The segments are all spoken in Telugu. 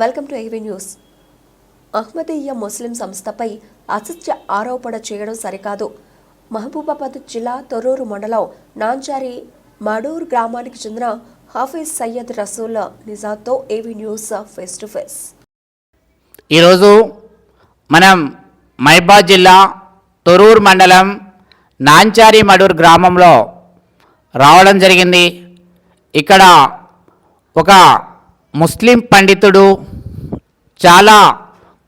Welcome to AV news. Ahmadiyya ముస్లిం సంస్థపై అసత్య ఆరోపణ చేయడం సరికాదు. మహబూబాబాద్ జిల్లా తొర్రూరు మండలం నాంచారి మడూర్ గ్రామానికి చెందిన Hafeez Syed Rasool నిజాద్తో AV news face to face. ఈరోజు మనం మైబాద్ జిల్లా తొరూరు మండలం నాంచారి మడూర్ గ్రామంలో రావడం జరిగింది. ఇక్కడ ఒక ముస్లిం పండితుడు చాలా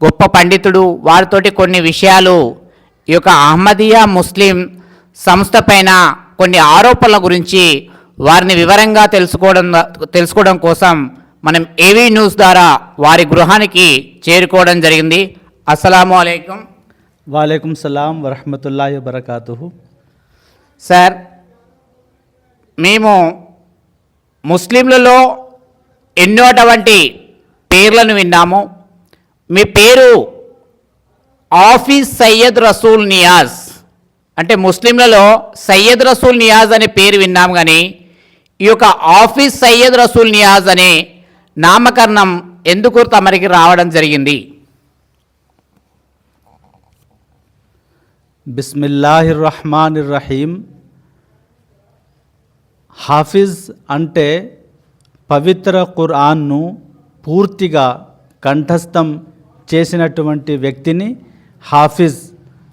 గొప్ప పండితుడు. వారితోటి కొన్ని విషయాలు. ఈ యొక్క అహ్మదియా ముస్లిం సంస్థ పైన కొన్ని ఆరోపణల గురించి వారిని వివరంగా తెలుసుకోవడం తెలుసుకోవడం కోసం మనం ఏవీ న్యూస్ ద్వారా వారి గృహానికి చేరుకోవడం జరిగింది. అస్సలాము అలైకుం. వాలేకుమ్ సలాం వరహమతుల్లా వబర్కాతు సార్ మేము ముస్లింలలో ఎన్నోటువంటి పేర్లను విన్నాము. మీ పేరు ఆఫీస్ సయ్యద్ రసూల్ నియాజ్. అంటే ముస్లింలలో సయ్యద్ రసూల్ నియాజ్ అనే పేరు విన్నాం కానీ ఈ యొక్క ఆఫీస్ సయ్యద్ రసూల్ నియాజ్ అనే నామకరణం ఎందుకు తమరికి రావడం జరిగింది? బిస్మిల్లాహిర్ రహమానిర్ రహీం హాఫిజ్ అంటే పవిత్ర ఖురాన్ను పూర్తిగా కంఠస్థం చేసినటువంటి వ్యక్తిని హాఫిజ్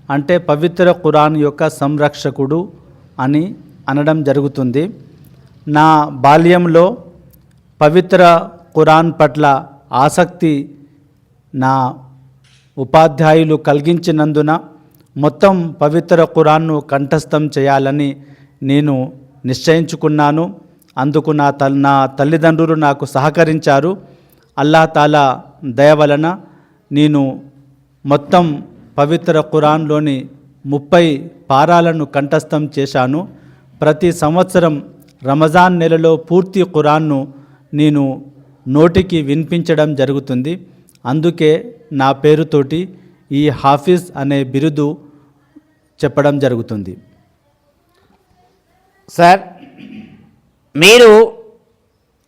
అంటే పవిత్ర ఖురాన్ యొక్క సంరక్షకుడు అని అనడం జరుగుతుంది. నా బాల్యంలో పవిత్ర ఖురాన్ పట్ల ఆసక్తి నా ఉపాధ్యాయులు కలిగించినందున మొత్తం పవిత్ర ఖురాన్ను కంఠస్థం చేయాలని నేను నిశ్చయించుకున్నాను. అందుకు నా తల్ నా తల్లిదండ్రులు నాకు సహకరించారు. అల్లా తాలా దయ వలన నేను మొత్తం పవిత్ర ఖురాన్లోని ముప్పై పారాలను కంఠస్థం చేశాను. ప్రతి సంవత్సరం రమజాన్ నెలలో పూర్తి ఖురాన్ను నేను నోటికి వినిపించడం జరుగుతుంది. అందుకే నా పేరుతోటి ఈ హాఫీజ్ అనే బిరుదు చెప్పడం జరుగుతుంది. సార్ మీరు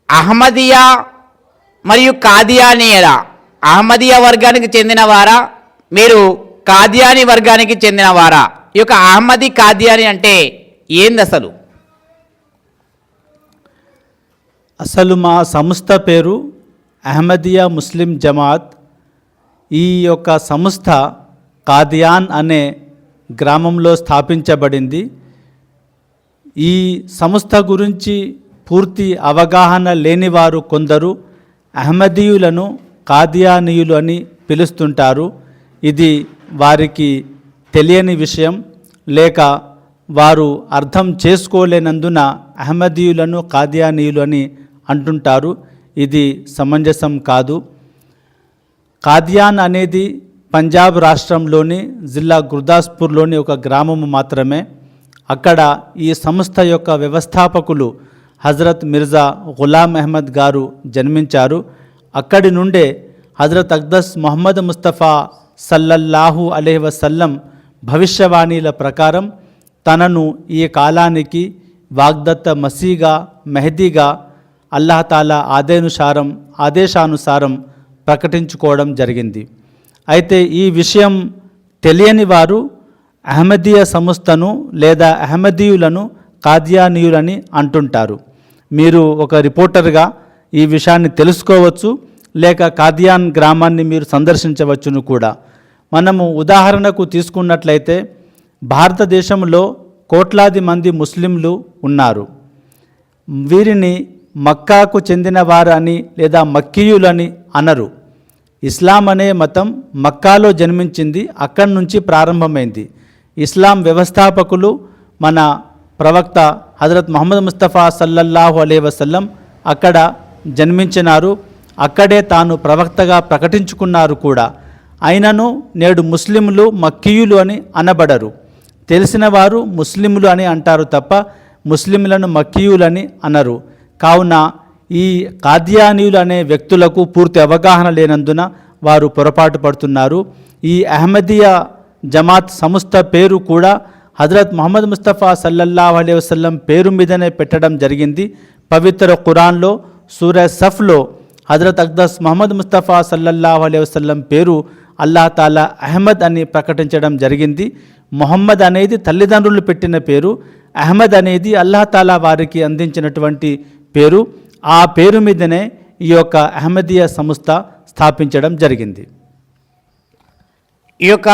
అహ్మదియా మరియు కాదియానీయరా అహ్మదియా వర్గానికి చెందినవారా? మీరు కాద్యాని వర్గానికి చెందినవారా? ఈ యొక్క అహ్మది కాద్యాని అంటే ఏంది అసలు? అసలు మా సంస్థ పేరు అహ్మదియా ముస్లిం జమాత్. ఈ యొక్క సంస్థ కాదియాన్ అనే గ్రామంలో స్థాపించబడింది. ఈ సంస్థ గురించి పూర్తి అవగాహన లేనివారు కొందరు అహ్మదీయులను కాదియానీయులు అని పిలుస్తుంటారు. ఇది వారికి తెలియని విషయం. లేక వారు అర్థం చేసుకోలేనందున అహ్మదీయులను కాదియానీయులు అని అంటుంటారు. ఇది సమంజసం కాదు. కాదియాన్ అనేది పంజాబ్ రాష్ట్రంలోని జిల్లా గుర్దాస్పూర్లోని ఒక గ్రామము మాత్రమే. అక్కడ ఈ సంస్థ యొక్క వ్యవస్థాపకులు హజరత్ మిర్జా గులాం అహ్మద్ గారు జన్మించారు. అక్కడి నుండే హజరత్ అక్దస్ మొహమ్మద్ ముస్తఫా సల్లల్లాహు అలైహి వసల్లం భవిష్యవాణీల ప్రకారం తనను ఈ కాలానికి వాగ్దత్త మసీగా మెహదీగా అల్లాహతాలా ఆదేనుసారం ఆదేశానుసారం ప్రకటించుకోవడం జరిగింది. అయితే ఈ విషయం తెలియని వారు అహ్మదీయ సంస్థను లేదా అహ్మదీయులను కాద్యానీయులని అంటుంటారు. మీరు ఒక రిపోర్టర్గా ఈ విషయాన్ని తెలుసుకోవచ్చు లేక కాదియాన్ గ్రామాన్ని మీరు సందర్శించవచ్చును కూడా. మనము ఉదాహరణకు తీసుకున్నట్లయితే భారతదేశంలో కోట్లాది మంది ముస్లింలు ఉన్నారు. వీరిని మక్కాకు చెందిన వారని లేదా మక్కీయులని అనరు. ఇస్లాం అనే మతం మక్కాలో జన్మించింది అక్కడి నుంచి ప్రారంభమైంది. ఇస్లాం వ్యవస్థాపకులు మన ప్రవక్త హజరత్ మహమ్మద్ ముస్తఫా సల్లల్లాహు అలే వసల్లం అక్కడ జన్మించినారు. అక్కడే తాను ప్రవక్తగా ప్రకటించుకున్నారు కూడా. అయినను నేడు ముస్లింలు మక్కీయులు అని అనబడరు. తెలిసిన వారు ముస్లింలు అని అంటారు తప్ప ముస్లింలను మక్కీయులని అనరు. కావున ఈ కాద్యానీయులు అనే వ్యక్తులకు పూర్తి అవగాహన లేనందున వారు పొరపాటు పడుతున్నారు. ఈ అహ్మదియా జమాత్ సంస్థ పేరు కూడా హజరత్ మొహమ్మద్ ముస్తఫా సల్లల్లా అలీ వసల్లం పేరు మీదనే పెట్టడం జరిగింది. పవిత్ర ఖురాన్లో సూర్య సఫ్లో హజరత్ అక్దస్ మహమ్మద్ ముస్తఫా సల్లల్లా అలీ వసల్లం పేరు అల్లాహ్ తాలా అహ్మద్ అని ప్రకటించడం జరిగింది. మొహమ్మద్ అనేది తల్లిదండ్రులు పెట్టిన పేరు అహ్మద్ అనేది అల్లాహ్ తాలా వారికి అందించినటువంటి పేరు. ఆ పేరు మీదనే ఈ యొక్క అహ్మదీయ సంస్థ స్థాపించడం జరిగింది. ఈ యొక్క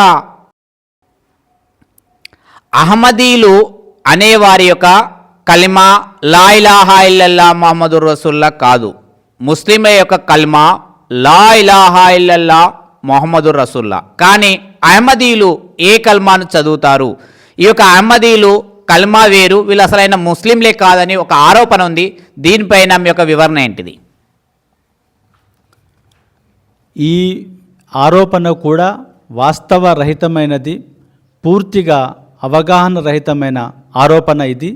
అహ్మదీలు అనేవారి యొక్క కలిమా లా ఇలాహా ఇల్లల్లా మహమ్మదు రసుల్లా కాదు. ముస్లింల యొక్క కల్మా లా ఇలాహా ఇల్లల్లా మొహమ్మదు రసుల్లా కానీ అహ్మదీలు ఏ కల్మాను చదువుతారు? ఈ యొక్క అహ్మదీలు కల్మా వేరు వీళ్ళు అసలైన ముస్లింలే కాదని ఒక ఆరోపణ ఉంది. దీనిపైన మీ యొక్క వివరణ ఏంటిది? ఈ ఆరోపణ కూడా వాస్తవ రహితమైనది పూర్తిగా అవగాహన రహితమైన ఆరోపణ ఇది.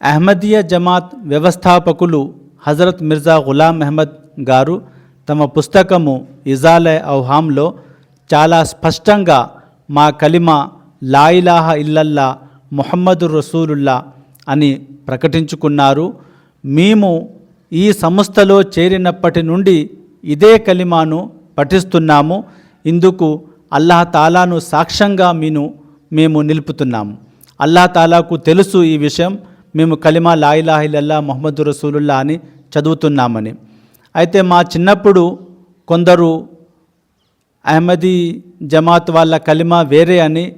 అహ్మదీయ జమాత్ వ్యవస్థాపకులు హజరత్ మిర్జా గులాం అహ్మద్ గారు తమ పుస్తకము ఇజాలే ఔహాంలో చాలా స్పష్టంగా మా కలిమ లాయిలాహ ఇల్లల్లా మొహమ్మదు రసూలుల్లా అని ప్రకటించుకున్నారు. మేము ఈ సంస్థలో చేరినప్పటి నుండి ఇదే కలిమాను పఠిస్తున్నాము. ఇందుకు అల్లాహ్ తాలాను సాక్ష్యంగా మీను మేము నిలుపుతున్నాం. అల్లాహ్ తాలాకు తెలుసు ఈ విషయం. మేము కలిమా లాయిలాహిలల్లా మొహమ్మద్ రసూలుల్లా అని చదువుతున్నామని. అయితే మా చిన్నప్పుడు కొందరు అహ్మదీ జమాత్ వాళ్ళ కలిమా వేరే అని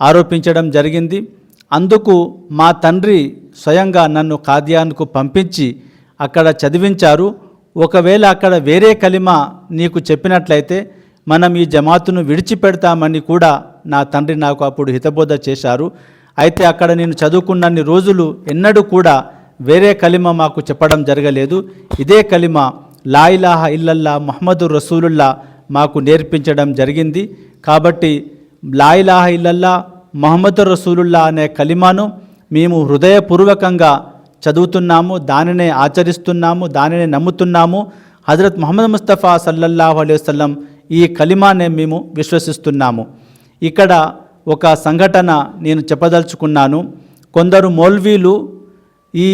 ఆరోపించడం జరిగింది. అందుకు మా తండ్రి స్వయంగా నన్ను ఖాద్యాన్కు పంపించి అక్కడ చదివించారు. ఒకవేళ అక్కడ వేరే కలిమా నీకు చెప్పినట్లయితే మనం ఈ జమాతును విడిచిపెడతామని కూడా నా తండ్రి నాకు అప్పుడు హితబోధ చేశారు. అయితే అక్కడ నేను చదువుకున్నన్ని రోజులు ఎన్నడూ కూడా వేరే కలిమ మాకు చెప్పడం జరగలేదు. ఇదే కలిమ లాయిలాహ ఇల్లల్లా మహమ్మదు రసూలుల్లా మాకు నేర్పించడం జరిగింది. కాబట్టి లాయిలాహ ఇల్లల్లా మహమ్మదు రసూలుల్లా అనే కలిమాను మేము హృదయపూర్వకంగా చదువుతున్నాము దానినే ఆచరిస్తున్నాము దానినే నమ్ముతున్నాము. హజరత్ మహమ్మద్ ముస్తఫా సల్లల్లాహు అలైవల్లం ఈ కలిమానే మేము విశ్వసిస్తున్నాము. ఇక్కడ ఒక సంఘటన నేను చెప్పదలుచుకున్నాను. కొందరు మౌల్వీలు ఈ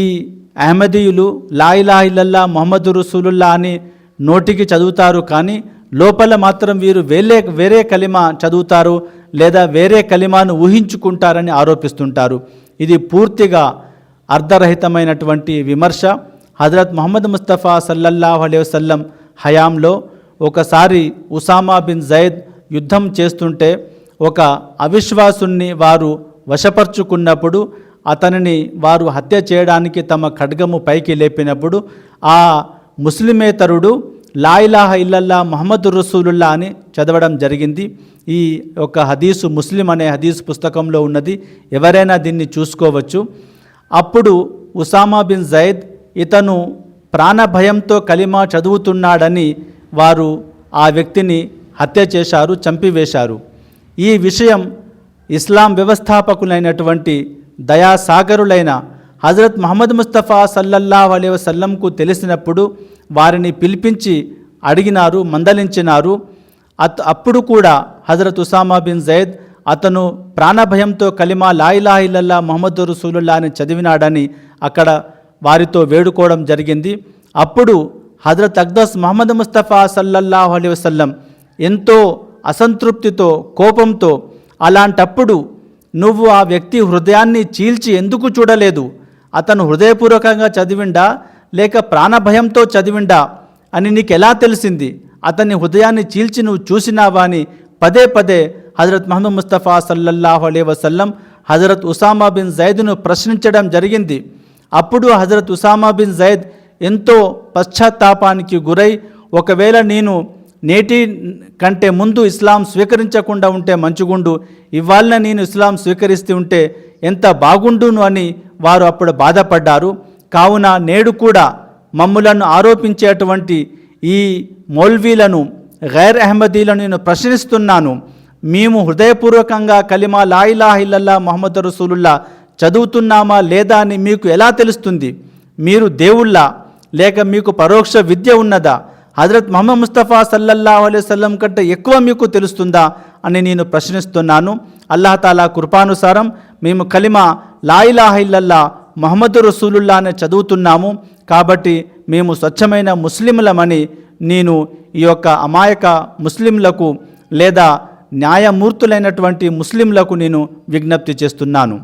అహ్మదీయులు లాయిలా ఇల్లల్లా మొహమ్మద్ రసూలుల్లా అని నోటికి చదువుతారు కానీ లోపల మాత్రం వీరు వేరే వేరే కలిమ చదువుతారు లేదా వేరే కలిమాను ఊహించుకుంటారని ఆరోపిస్తుంటారు. ఇది పూర్తిగా అర్ధరహితమైనటువంటి విమర్శ. హజరత్ మొహమ్మద్ ముస్తఫా సల్లల్లాహు అలైవసల్లం హయాంలో ఒకసారి ఉసామా బిన్ జైద్ యుద్ధం చేస్తుంటే ఒక అవిశ్వాసుణ్ణి వారు వశపరుచుకున్నప్పుడు అతనిని వారు హత్య చేయడానికి తమ ఖడ్గము పైకి లేపినప్పుడు ఆ ముస్లిమేతరుడు లాయిలాహ ఇల్లల్లా మహమ్మద్ రసూలుల్లా అని చదవడం జరిగింది. ఈ యొక్క హదీసు ముస్లిం అనే హదీసు పుస్తకంలో ఉన్నది. ఎవరైనా దీన్ని చూసుకోవచ్చు. అప్పుడు ఉసామా బిన్ జైద్ ఇతను ప్రాణభయంతో కలిమా చదువుతున్నాడని వారు ఆ వ్యక్తిని హత్య చేశారు చంపివేశారు. ఈ విషయం ఇస్లాం వ్యవస్థాపకులైనటువంటి దయాసాగరులైన హజరత్ మహమ్మద్ ముస్తఫా సల్లల్లాహు అలీ వసల్లంకు తెలిసినప్పుడు వారిని పిలిపించి అడిగినారు మందలించినారు. అత్ అప్పుడు కూడా హజరత్ ఉసామా బిన్ జైద్ అతను ప్రాణభయంతో కలిమా లాయిలా ఇల్లల్లా మొహమ్మద్ రసూలుల్లా అని చదివినాడని అక్కడ వారితో వేడుకోవడం జరిగింది. అప్పుడు హజరత్ అక్దస్ మహమ్మద్ ముస్తఫా సల్లల్లాహు అలీ వసల్లం ఎంతో అసంతృప్తితో కోపంతో అలాంటప్పుడు నువ్వు ఆ వ్యక్తి హృదయాన్ని చీల్చి ఎందుకు చూడలేదు? అతను హృదయపూర్వకంగా చదివిండా? లేక ప్రాణభయంతో చదివిండా? అని నీకు ఎలా తెలిసింది? అతని హృదయాన్ని చీల్చి నువ్వు చూసినావా అని పదే పదే హజరత్ మహమ్మద్ ముస్తఫా సల్లల్లాహు అలీ వసల్లం హజరత్ ఉసామా బిన్ జైద్ను ప్రశ్నించడం జరిగింది. అప్పుడు హజరత్ ఉసామా బిన్ జైద్ ఎంతో పశ్చాత్తాపానికి గురై ఒకవేళ నేను నేటి కంటే ముందు ఇస్లాం స్వీకరించకుండా ఉంటే మంచిగుండు ఇవాళ నేను ఇస్లాం స్వీకరిస్తూ ఉంటే ఎంత బాగుండును అని వారు అప్పుడు బాధపడ్డారు. కావున నేడు కూడా మమ్ములను ఆరోపించేటువంటి ఈ మౌల్వీలను గైర్ అహ్మదీలను నేను ప్రశ్నిస్తున్నాను. మేము హృదయపూర్వకంగా కలిమా లాయిలా ఇల్లల్లా మొహమ్మద్ రసూలుల్లా చదువుతున్నామా లేదా అని మీకు ఎలా తెలుస్తుంది? మీరు దేవుళ్ళ? లేక మీకు పరోక్ష విద్య ఉన్నదా? హజరత్ మహమ్మద్ ముస్తఫా సల్లల్లా అలైహి కంటే ఎక్కువ మీకు తెలుస్తుందా? అని నేను ప్రశ్నిస్తున్నాను. అల్లాహ్ తాలా కృపానుసారం మేము కలిమా లాయిలాహిల్లల్లా మహమ్మద్ రసూలుల్లా అని చదువుతున్నాము. కాబట్టి మేము స్వచ్ఛమైన ముస్లింలమని నేను ఈ యొక్క అమాయక ముస్లింలకు లేదా న్యాయమూర్తులైనటువంటి ముస్లింలకు నేను విజ్ఞప్తి చేస్తున్నాను.